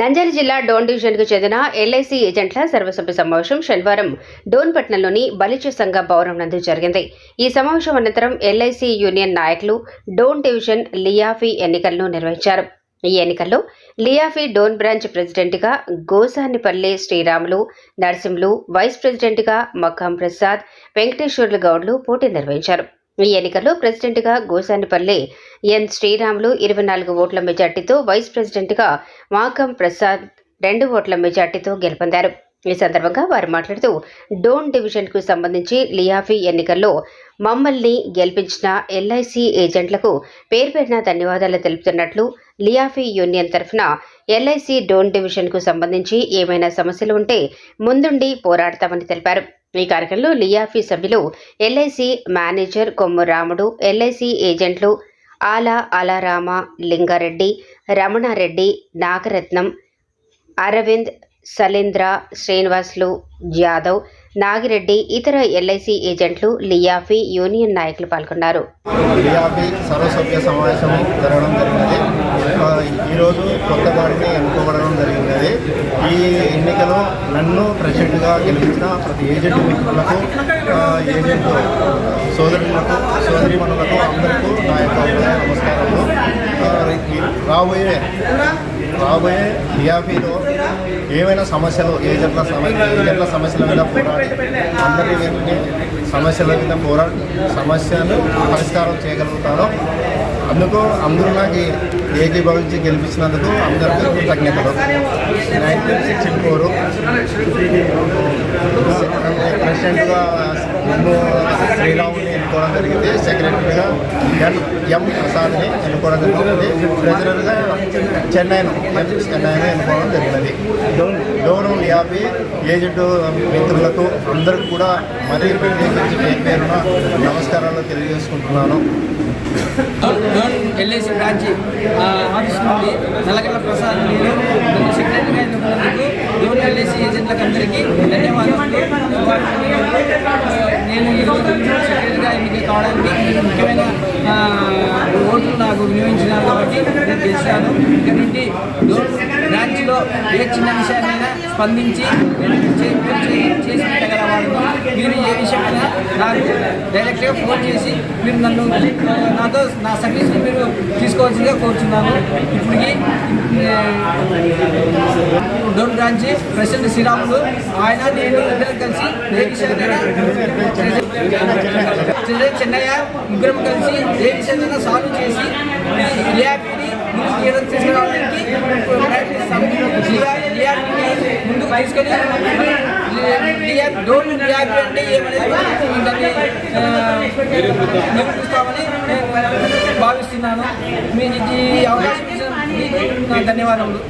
నంద్యాల జిల్లా డోన్ డివిజన్కు చెందిన ఎల్ఐసి ఏజెంట్ల సర్వసభ్య సమావేశం శనివారం డోన్పట్నంలోని బలిచ సంఘ భవనం నందు జరిగింది. ఈ సమావేశం అనంతరం ఎల్ఐసి యూనియన్ నాయకులు డోన్ డివిజన్ లియాఫీ ఎన్నికలను నిర్వహించారు. ఈ ఎన్నికల్లో లియాఫీ డోన్ బ్రాంచ్ ప్రెసిడెంట్గా గోసానిపల్లి శ్రీరాములు నరసింహులు వైస్ ప్రెసిడెంట్గా మఖాం ప్రసాద్ వెంకటేశ్వర్లు గౌడ్లు పోటీ నిర్వహించారు. ఈ ఎన్నికల్లో ప్రెసిడెంట్గా గోసానిపల్లి ఎన్. శ్రీరాములు ఇరవై నాలుగు ఓట్ల మెజార్టీతో వైస్ ప్రెసిడెంట్గా మాకం ప్రసాద్ రెండు ఓట్ల మెజార్టీతో గెలుపొందారు. ఈ సందర్భంగా వారు మాట్లాడుతూ డోన్ డివిజన్కు సంబంధించి లియాఫీ ఎన్నికల్లో మమ్మల్ని గెలిపించిన ఎల్ఐసి ఏజెంట్లకు పేరు ధన్యవాదాలు తెలుపుతున్నట్లు లియాఫీ యూనియన్ తరఫున ఎల్ఐసి డోన్ డివిజన్కు సంబంధించి ఏమైనా సమస్యలు ఉంటే ముందుండి పోరాడతామని తెలిపారు. ఈ కార్యక్రమంలో లియాఫీ సభ్యులు ఎల్ఐసి మేనేజర్ కొమ్ము రాముడు ఎల్ఐసి ఏజెంట్లు ఆలా అలారామ లింగారెడ్డి రమణారెడ్డి నాగరత్నం అరవింద్ సలీంద్ర శ్రీనివాసులు యాదవ్ నాగిరెడ్డి ఇతర ఎల్ఐసి ఏజెంట్లు లియాఫీ యూనియన్ నాయకులు పాల్గొన్నారు. లియాఫీ సర్వసభ్య సమావేశం జరగడం జరిగినది ఈరోజు కొత్త వారిని ఎన్నుకోవడం జరిగినది ఈ ఎన్నికలో నన్ను ప్రెసిడెంట్గా గెలిపించిన ప్రతి ఏజెంట్ మిత్రులకు ఏజెంట్ సోదరులకు సోదరిమణులకు అందరికీ నా యొక్క నమస్కారము రాబోయే రాబోయే లియాబీలో ఏమైనా సమస్యలు ఏజెంట్ల సమస్య ఏజెంట్ల సమస్యల మీద పోరాడి అందరి సమస్యల మీద పోరాడి సమస్యను పరిష్కారం చేయగలుగుతారో అందుకు అందరూ నాకు ఏకీభవించి గెలిపించినందుకు అందరికీ కృతజ్ఞతలు. Nineteen sixty four. ప్రెసిడెంట్గా నన్ను శ్రీరాముని ఎన్నుకోవడం జరిగింది. సెక్రటరీగా ఎన్ ఎం ప్రసాద్ని ఎన్నుకోవడం జరిగింది. ట్రెజరర్గా చెన్నైను ఎం చెన్నైను ఎన్నుకోవడం జరిగినది. యాభై ఏజెంట్ మిత్రులకు అందరికి కూడా మరీ ప్రత్యేకించి పేరు పేరున నమస్కారాలు తెలియజేసుకుంటున్నాను. ఎల్ఐసి బ్రాంచ్ ఆఫీస్ నుండి నల్లగల్ల ప్రసాద్ నేను. నన్ను సెక్రటరీగా ఎన్నుకున్నందుకు డోన్ ఎల్ఐసి ఏజెంట్లకు అందరికీ ధన్యవాదాలు. నేను ఈరోజు సెక్రటరీగా ఎన్నిక కావడానికి ముఖ్యమైన ఓట్లు నాకు వినియోగించినారు కాబట్టి నేను గెలిచాను. ఇక్కడ నుండి ఏ చిన్న విషయాన్నైనా స్పందించి చేసి పెట్టగల మీరు ఏ విషయమైనా నాకు డైరెక్ట్గా ఫోన్ చేసి మీరు నన్ను నాతో నా సర్వీస్ని మీరు తీసుకోవాల్సిందిగా కోరుచున్నాను. ఇప్పటికి డోర్ డోన్ బ్రాంచ్ ప్రెసిడెంట్ శ్రీరాములు ఆయన నేను ఇద్దరు కలిసి ఏ విషయాన్నైనా చెన్నై చెన్నయ్య ముగ్గురం కలిసి ఏ విషయాన్నైనా సాల్వ్ చేసి ఈ ముందుకు తీసుకురావడానికి ముందుకు తీసుకొని అంటే ఏమనేది నిరూపిస్తామని భావిస్తున్నాను మీకు ఈ అవకాశం ఇచ్చిన ధన్యవాదములు.